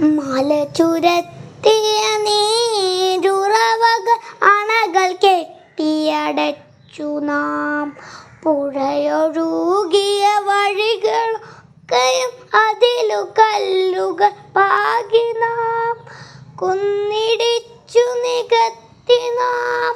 മല ചുരത്തിയ നീരുറവകൾ അണകൾ കെട്ടിയടച്ചു നാം. പുഴയൊഴുകിയ വഴികളൊക്കെയും അതിലു കല്ലുകൾ പാകി നാം. കുന്നിടിച്ചു നികത്തി നാം.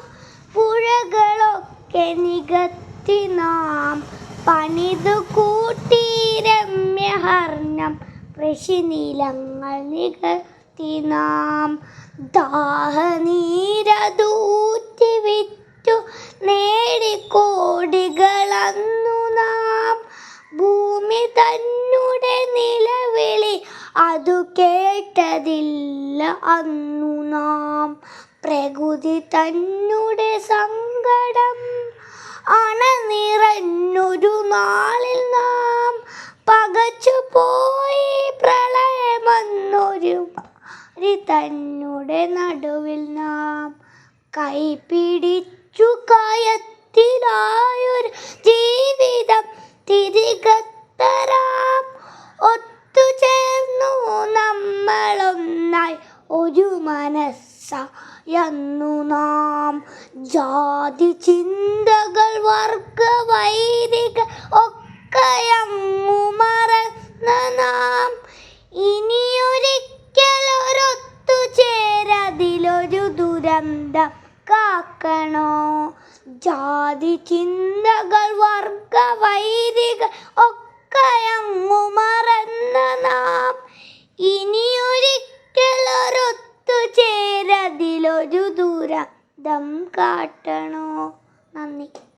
പുഴകളൊക്കെ നികത്തി നാം. പണിതു കൂട്ടി രമ്യഹർണം കൃഷിനിലങ്ങൾ നികത്തി നാം ദാഹനീരതൂറ്റി വിറ്റു നേടിക്കോടികളന്നു നാം. ഭൂമി തന്നെ നിലവിളി അതു കേട്ടതില്ല അന്നു നാം. പ്രകൃതി തന്നെ സങ്കടം മാരി തന്നെ നടുവിൽ നാം കൈ പിടിച്ചു കയത്തിലായൊരു ജീവിതം തിരികത്തരാം. ഒത്തുചേർന്നു നമ്മളൊന്നായി ഒരു മനസ്സായന്നു നാം. ജാതി ചിന്തകൾ വർഗ വൈദികൾ ഒക്കെയങ്ങു മറന്ന നാം. ഇനിയൊരിക്കലൊരൊത്തു ദുരന്തം കാക്കണോ ജാതി ചിന്തകൾ വർഗ വൈദികൾ ഒക്കെ മറന്ന നാം ഇനിയൊരിക്കലൊരൊത്തു ചേരതിലൊരു ദുരന്തം കാട്ടണോ? നന്ദി.